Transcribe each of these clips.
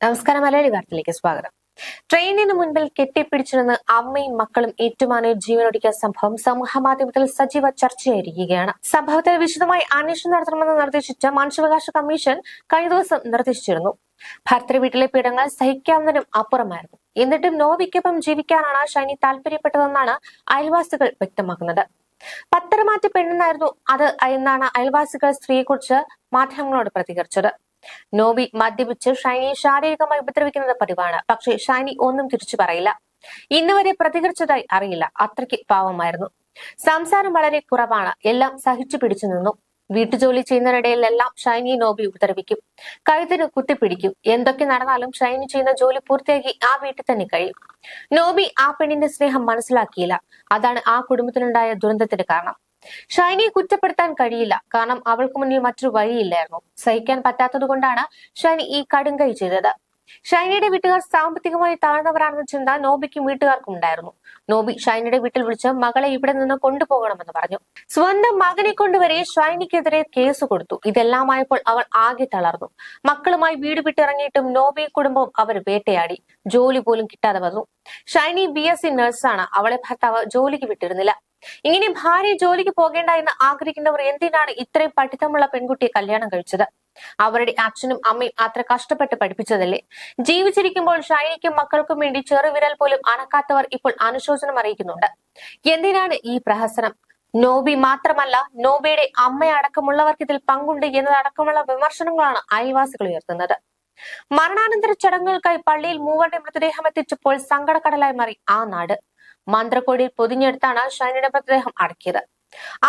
നമസ്കാരം മലയാളി വാർത്തയിലേക്ക് സ്വാഗതം. ട്രെയിനിന് മുൻപിൽ കെട്ടിപ്പിടിച്ചിരുന്ന് അമ്മയും മക്കളും ഏറ്റുമാനെ ജീവനൊടുക്കിയ സംഭവം സമൂഹ മാധ്യമത്തിൽ സജീവ ചർച്ചയായിരിക്കുകയാണ്. സംഭവത്തിൽ വിശദമായി അന്വേഷണം നടത്തണമെന്ന് നിർദ്ദേശിച്ച മനുഷ്യാവകാശ കമ്മീഷൻ കഴിഞ്ഞ ദിവസം നിർദ്ദേശിച്ചിരുന്നു. ഭർത്തൃ വീട്ടിലെ പീഡങ്ങൾ സഹിക്കാവുന്നതിനും അപ്പുറമായിരുന്നു. എന്നിട്ടും നോവിക്കൊപ്പം ജീവിക്കാനാണ് ഷൈനി താല്പര്യപ്പെട്ടതെന്നാണ് അയൽവാസികൾ വ്യക്തമാക്കുന്നത്. പത്തരമാറ്റ പെണ്ണെന്നായിരുന്നു അത് എന്നാണ് അയൽവാസികൾ സ്ത്രീയെക്കുറിച്ച് മാധ്യമങ്ങളോട് പ്രതികരിച്ചത്. നോബി മദ്യപിച്ച് ഷൈനിയെ ശാരീരികമായി ഉപദ്രവിക്കുന്നത് പതിവാണ്. പക്ഷേ ഷൈനി ഒന്നും തിരിച്ചു പറയില്ല. ഇന്നുവരെ പ്രതികരിച്ചതായി അറിയില്ല. അത്രയ്ക്ക് പാവമായിരുന്നു. സംസാരം വളരെ കുറവാണ്. എല്ലാം സഹിച്ചു പിടിച്ചു നിന്നു. വീട്ടുജോലി ചെയ്യുന്നതിനിടയിലെല്ലാം ഷൈനി നോബി ഉപദ്രവിക്കും. കഴുത്തിന് കുത്തിപ്പിടിക്കും എന്തൊക്കെ നടന്നാലും ഷൈനി ചെയ്യുന്ന ജോലി പൂർത്തിയാക്കി ആ വീട്ടിൽ തന്നെ കഴിയും. നോബി ആ പെണ്ണിന്റെ സ്നേഹം മനസ്സിലാക്കിയില്ല. അതാണ് ആ കുടുംബത്തിനുണ്ടായ ദുരന്തത്തിന് കാരണം. ഷൈനിയെ കുറ്റപ്പെടുത്താൻ കഴിയില്ല. കാരണം അവൾക്ക് മുന്നിൽ മറ്റൊരു വഴിയില്ലായിരുന്നു. സഹിക്കാൻ പറ്റാത്തത് കൊണ്ടാണ് ഷൈനി ഈ കടുങ്കൈ ചെയ്തത്. ഷൈനിയുടെ വീട്ടുകാർ സാമ്പത്തികമായി താഴ്ന്നവരാണെന്ന ചിന്ത നോബിക്കും വീട്ടുകാർക്കും ഉണ്ടായിരുന്നു. നോബി ഷൈനിയുടെ വീട്ടിൽ വിളിച്ച് മകളെ ഇവിടെ നിന്ന് കൊണ്ടുപോകണമെന്ന് പറഞ്ഞു. സ്വന്തം മകനെ കൊണ്ടുവരെ ഷൈനിക്കെതിരെ കേസ് കൊടുത്തു. ഇതെല്ലാമായപ്പോൾ അവൾ ആകെ തളർന്നു. മക്കളുമായി വീട് വിട്ടിറങ്ങിയിട്ടും നോബി കുടുംബം അവർ വേട്ടയാടി. ജോലി പോലും കിട്ടാതെ വന്നു. ഷൈനി ബി എസ് സി നഴ്സാണ്. അവളെ ഭർത്താവ് ജോലിക്ക് വിട്ടിരുന്നില്ല. ഇങ്ങനെ ഭാര്യ ജോലിക്ക് പോകേണ്ട എന്ന് ആഗ്രഹിക്കുന്നവർ എന്തിനാണ് ഇത്രയും പഠിത്തമുള്ള പെൺകുട്ടിയെ കല്യാണം കഴിച്ചത്? അവരുടെ അച്ഛനും അമ്മയും അത്ര കഷ്ടപ്പെട്ട് പഠിപ്പിച്ചതല്ലേ? ജീവിച്ചിരിക്കുമ്പോൾ ഷൈനിക്കും മക്കൾക്കും വേണ്ടി ചെറുവിരൽ പോലും അനക്കാത്തവർ ഇപ്പോൾ അനുശോചനം അറിയിക്കുന്നുണ്ട്. എന്തിനാണ് ഈ പ്രഹസനം? നോബി മാത്രമല്ല നോബിയുടെ അമ്മയടക്കമുള്ളവർക്ക് ഇതിൽ പങ്കുണ്ട് എന്നതടക്കമുള്ള വിമർശനങ്ങളാണ് അയൽവാസികൾ ഉയർത്തുന്നത്. മരണാനന്തര ചടങ്ങുകൾക്കായി പള്ളിയിൽ മൂവരുടെ മൃതദേഹം എത്തിച്ചപ്പോൾ സങ്കടക്കടലായി മാറി ആ നാട്. മന്ത്രക്കോടിയിൽ പൊതിഞ്ഞെടുത്താണ് ഷൈനിയുടെ മൃതദേഹം അടക്കിയത്.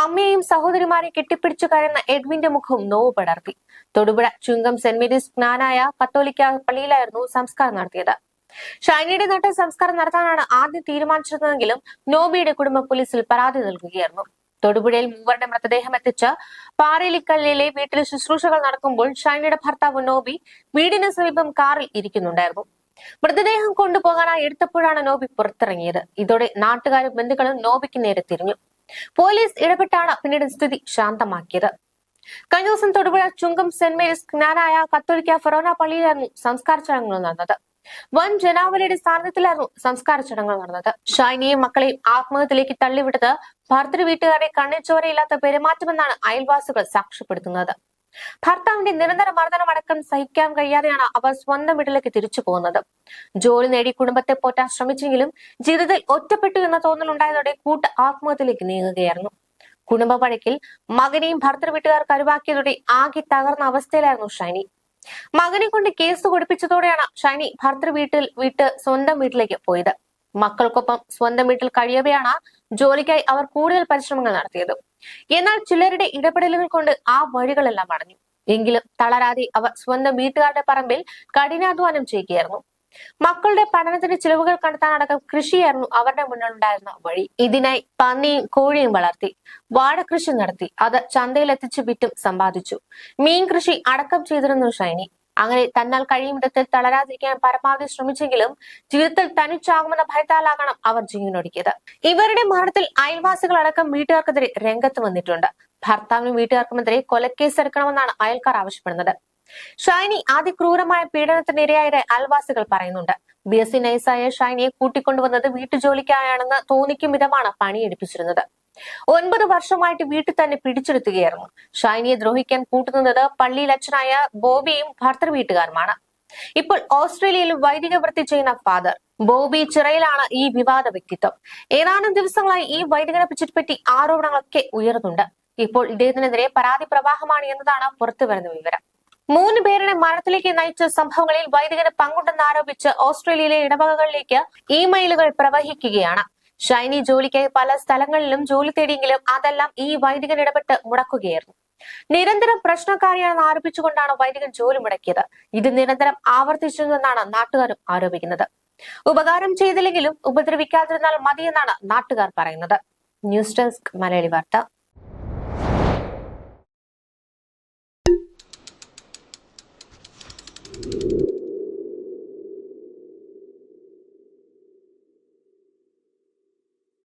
അമ്മയെയും സഹോദരിമാരെയും കെട്ടിപ്പിടിച്ചു കയറുന്ന എഡ്വിന്റെ മുഖവും നോവ് പടർത്തി. തൊടുപുഴ ചുങ്കം സെന്റ് മേരീസ് ജ്ഞാനായ കത്തോലിക്ക പള്ളിയിലായിരുന്നു സംസ്കാരം നടത്തിയത്. ഷൈനിയുടെ നാട്ടിൽ സംസ്കാരം നടത്താനാണ് ആദ്യം തീരുമാനിച്ചിരുന്നതെങ്കിലും നോബിയുടെ കുടുംബം പോലീസിൽ പരാതി നൽകുകയായിരുന്നു. തൊടുപുഴയിൽ മൂവരുടെ മൃതദേഹം എത്തിച്ച് പാറയിലിക്കല്ലിലെ വീട്ടിൽ ശുശ്രൂഷകൾ നടക്കുമ്പോൾ ഷൈനിയുടെ ഭർത്താവ് നോബി വീടിന് സമീപം കാറിൽ ഇരിക്കുന്നുണ്ടായിരുന്നു. മൃതദേഹം കൊണ്ടുപോകാനായി എടുത്തപ്പോഴാണ് നോബി പുറത്തിറങ്ങിയത്. ഇതോടെ നാട്ടുകാരും ബന്ധുക്കളും നോബിക്ക് നേരെ തിരിഞ്ഞു. പോലീസ് ഇടപെട്ടാണ് പിന്നീട് സ്ഥിതി ശാന്തമാക്കിയത്. കഴിഞ്ഞ ദിവസം തൊടുപുഴ ചുങ്കം സെന്റ് മേരീസ് ജ്ഞാനായ കത്തോലിക്ക ഫെറോന പള്ളിയിലായിരുന്നു സംസ്കാര ചടങ്ങുകൾ നടന്നത്. വൻ ജനാവലിയുടെ സാന്നിധ്യത്തിലായിരുന്നു സംസ്കാര ചടങ്ങുകൾ നടന്നത്. ഷൈനിയെയും മക്കളെയും ആത്മഹത്യയിലേക്ക് തള്ളിവിട്ടത് ഭർത്തൃ വീട്ടുകാരെ കണ്ണിച്ചോരയില്ലാത്ത പെരുമാറ്റമെന്നാണ് അയൽവാസികൾ സാക്ഷ്യപ്പെടുത്തുന്നത്. ഭർത്താവിന്റെ നിരന്തര മർദ്ദനമടക്കം സഹിക്കാൻ കഴിയാതെയാണ് അവർ സ്വന്തം വീട്ടിലേക്ക് തിരിച്ചു പോകുന്നത്. ജോലി നേടി കുടുംബത്തെ പോറ്റാൻ ശ്രമിച്ചെങ്കിലും ജീവിതത്തിൽ ഒറ്റപ്പെട്ടു എന്ന തോന്നലുണ്ടായതോടെ കൂട്ട് ആത്മഹത്യയിലേക്ക് നീങ്ങുകയായിരുന്നു. കുടുംബ പഴക്കിൽ മകനെയും ഭർത്തൃ വീട്ടുകാർ കരുവാക്കിയതോടെ ആകെ തകർന്ന അവസ്ഥയിലായിരുന്നു ഷൈനി. മകനെ കൊണ്ട് കേസ് കൊടുപ്പിച്ചതോടെയാണ് ഷൈനി ഭർത്തൃ വീട്ടിൽ വിട്ട് സ്വന്തം വീട്ടിലേക്ക് പോയത്. മക്കൾക്കൊപ്പം സ്വന്തം വീട്ടിൽ കഴിയവെയാണ് ജോലിക്കായി അവർ കൂടുതൽ പരിശ്രമങ്ങൾ നടത്തിയത്. എന്നാൽ ചിലരുടെ ഇടപെടലുകൾ കൊണ്ട് ആ വഴികളെല്ലാം അടഞ്ഞു എങ്കിലും തളരാതെ അവർ സ്വന്തം വീട്ടുകാരുടെ പറമ്പിൽ കഠിനാധ്വാനം ചെയ്യുകയായിരുന്നു. മക്കളുടെ പഠനത്തിന്റെ ചിലവുകൾ കണ്ടെത്താനടക്കം കൃഷിയായിരുന്നു അവരുടെ മുന്നിലുണ്ടായിരുന്ന വഴി. ഇതിനായി പന്നിയും കോഴിയും വളർത്തി വാഴകൃഷി നടത്തി അത് ചന്തയിൽ എത്തിച്ച് വിറ്റും സമ്പാദിച്ചു. മീൻ കൃഷി അടക്കം ചെയ്തിരുന്നു ഷൈനി. അങ്ങനെ തന്നാൽ കഴിയും വിധത്തിൽ തളരാതിരിക്കാൻ പരമാവധി ശ്രമിച്ചെങ്കിലും ജീവിതത്തിൽ തനിച്ചാകുമെന്ന ഭയത്താലാകണം അവർ ജീവനൊടുക്കിയത്. ഇവരുടെ മരണത്തിൽ അയൽവാസികളടക്കം വീട്ടുകാർക്കെതിരെ രംഗത്ത് വന്നിട്ടുണ്ട്. ഭർത്താവിനും വീട്ടുകാർക്കുമെതിരെ കൊലക്കേസ് എടുക്കണമെന്നാണ് അയൽക്കാർ ആവശ്യപ്പെടുന്നത്. ഷൈനി അതിക്രൂരമായ പീഡനത്തിന് ഇരയായ അയൽവാസികൾ പറയുന്നുണ്ട്. ബി എസ് സി നൈസായ ഷൈനിയെ കൂട്ടിക്കൊണ്ടുവന്നത് വീട്ടുജോലിക്കായാണെന്ന് തോന്നിക്കും വിധമാണ് പണിയെടുപ്പിച്ചിരുന്നത്. ഒൻപത് വർഷമായിട്ട് വീട്ടിൽ തന്നെ പിടിച്ചെടുത്തുകയായിരുന്നു. ഷൈനിയെ ദ്രോഹിക്കാൻ കൂട്ടുന്നത് പള്ളിയിൽ അച്ഛനായ ബോബിയും ഭർത്തൃ വീട്ടുകാരുമാണ്. ഇപ്പോൾ ഓസ്ട്രേലിയയിൽ വൈദിക വൃത്തി ചെയ്യുന്ന ഫാദർ ബോബി ചിറയിലാണ് ഈ വിവാദ വ്യക്തിത്വം. ഏതാനും ദിവസങ്ങളായി ഈ വൈദികനെ പറ്റി ആരോപണങ്ങളൊക്കെ ഉയർന്നുണ്ട് ഇപ്പോൾ ഇദ്ദേഹത്തിനെതിരെ പരാതി പ്രവാഹമാണ് എന്നതാണ് പുറത്തുവരുന്ന വിവരം. മൂന്ന് പേരുടെ മരണത്തിലേക്ക് നയിച്ച സംഭവങ്ങളിൽ വൈദികന് പങ്കുണ്ടെന്ന് ആരോപിച്ച് ഓസ്ട്രേലിയയിലെ ഇടവകകളിലേക്ക് ഇമെയിലുകൾ പ്രവഹിക്കുകയാണ്. ഷൈനി ജോലിക്കായി പല സ്ഥലങ്ങളിലും ജോലി തേടിയെങ്കിലും അതെല്ലാം ഈ വൈദികൻ ഇടപെട്ട് മുടക്കുകയായിരുന്നു. നിരന്തരം പ്രശ്നക്കാരിയാണെന്ന് ആരോപിച്ചുകൊണ്ടാണ് വൈദികൻ ജോലി മുടക്കിയത്. ഇത് നിരന്തരം ആവർത്തിച്ചിരുന്നെന്നാണ് നാട്ടുകാരും ആരോപിക്കുന്നത്. ഉപകാരം ചെയ്തില്ലെങ്കിലും ഉപദ്രവിക്കാതിരുന്നാൽ മതിയെന്നാണ് നാട്ടുകാർ പറയുന്നത്. ന്യൂസ് ഡെസ്ക് മലയാളി വാർത്ത.